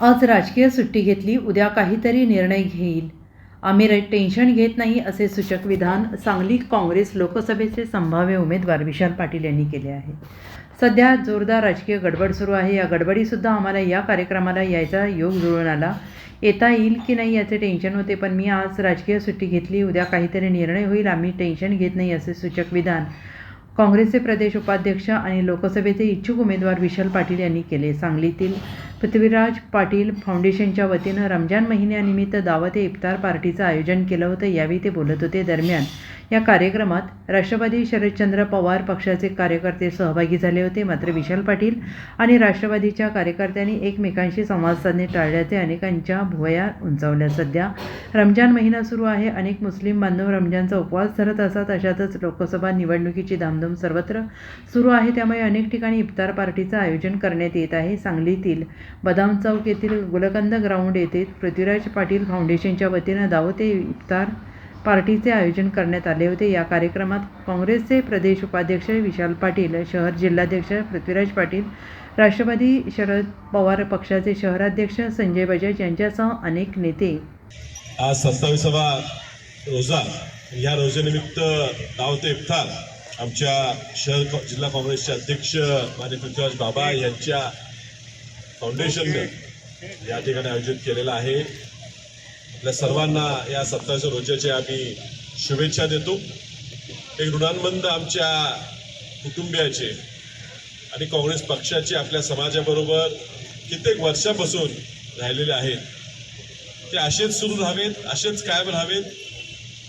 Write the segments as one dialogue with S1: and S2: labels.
S1: आज राजकीय सुट्टी घेतली उद्या काहीतरी निर्णय घेईल. आम्ही टेन्शन घेत नाही असे सूचक विधान सांगली काँग्रेस लोकसभेचे संभाव्य उमेदवार विशाल पाटील यांनी केले आहे. सध्या जोरदार राजकीय गडबड सुरू आहे. या गडबडीसुद्धा आम्हाला या कार्यक्रमाला यायचा योग जुळून आला. येता येईल की नाही याचे टेन्शन होते पण मी आज राजकीय सुट्टी घेतली उद्या काहीतरी निर्णय होईल आम्ही टेन्शन घेत नाही असे सूचक विधान काँग्रेसचे प्रदेश उपाध्यक्ष आणि लोकसभेचे इच्छुक उमेदवार विशाल पाटील यांनी केले. सांगलीतील पृथ्वीराज पाटील फाउंडेशनच्या वतीनं रमजान महिन्यानिमित्त दावत ए इफ्तार पार्टीचं आयोजन केलं होतं यावेळी ते बोलत होते. दरम्यान या कार्यक्रमात राष्ट्रवादी शरदचंद्र पवार पक्षाचे कार्यकर्ते सहभागी झाले होते. मात्र विशाल पाटील आणि राष्ट्रवादीच्या कार्यकर्त्यांनी एकमेकांशी संवाद साधणे टाळल्याचे अनेकांच्या भुवया उंचावल्या. सध्या रमजान महिना सुरू आहे. अनेक मुस्लिम बांधव रमजानचा उपवास धरत असतात. अशातच लोकसभा निवडणुकीची धामधूम सर्वत्र सुरू आहे. त्यामुळे अनेक ठिकाणी इफ्तार पार्टीचं आयोजन करण्यात येत आहे. सांगलीतील बदाम चौक येथील गुलकंद ग्राउंड येथे पृथ्वीराज पाटील फाउंडेशनच्या वतीनं दावते इफ्तार पार्टीचे आयोजन करण्यात आले होते. या कार्यक्रमात काँग्रेसचे प्रदेश उपाध्यक्ष विशाल पाटील शहर जिल्हाध्यक्ष पृथ्वीराज पाटील राष्ट्रवादी शरद पवार पक्षाचे शहराध्यक्ष संजय बजाज यांच्यासह अनेक नेते.
S2: आज सत्तावीसावा रोजा या रोजेनिमित्त दावते इफ्तार आमच्या शहर जिल्हा काँग्रेसचे अध्यक्ष मान्य पृथ्वीराज बाबा यांच्या फाउंडेशननं या ठिकाणी आयोजित केलेलं आहे. आपल्या सर्वांना या सप्ताहाच्या रोजाच्या आम्ही शुभेच्छा देतो. एक ऋणांबंद आमच्या कुटुंबियाचे आणि काँग्रेस पक्षाचे आपल्या समाजाबरोबर कित्येक वर्षापासून राहिलेले आहेत. ते असेच सुरू राहावेत असेच कायम राहावेत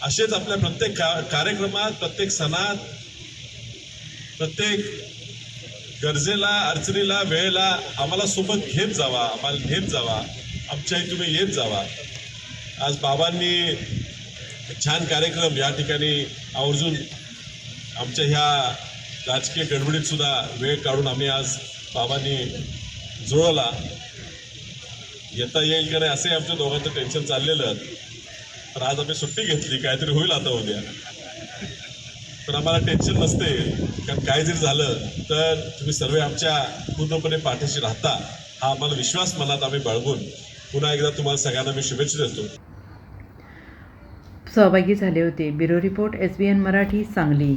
S2: असेच आपल्या प्रत्येक का कार्यक्रमात प्रत्येक सणात प्रत्येक गरजेला अडचणीला वेळेला आम्हाला सोबत घेत जावा आम्हाला घेत जावा. आमच्याही तुम्ही येत जावा. आज बाबांनी छान कार्यक्रम या ठिकाणी आवर्जून आमच्या ह्या राजकीय गडबडीतसुद्धा वेळ काढून आम्ही आज बाबांनी जुळवला. येता येईल का नाही असे आमच्या दोघांचं टेन्शन चाललेलं. तर आज आम्ही सुट्टी घेतली काहीतरी होईल आता उद्या. तर आम्हाला टेन्शन नसते. कारण काय जरी झालं तर तुम्ही सर्व आमच्या पूर्णपणे पाठीशी राहता हा आम्हाला विश्वास मनात आम्ही बाळगून पुन्हा एकदा तुम्हाला सगळ्यांना मी शुभेच्छा देतो.
S1: सहभागी झाले होते. Bureau report S B N Marathi Sangli.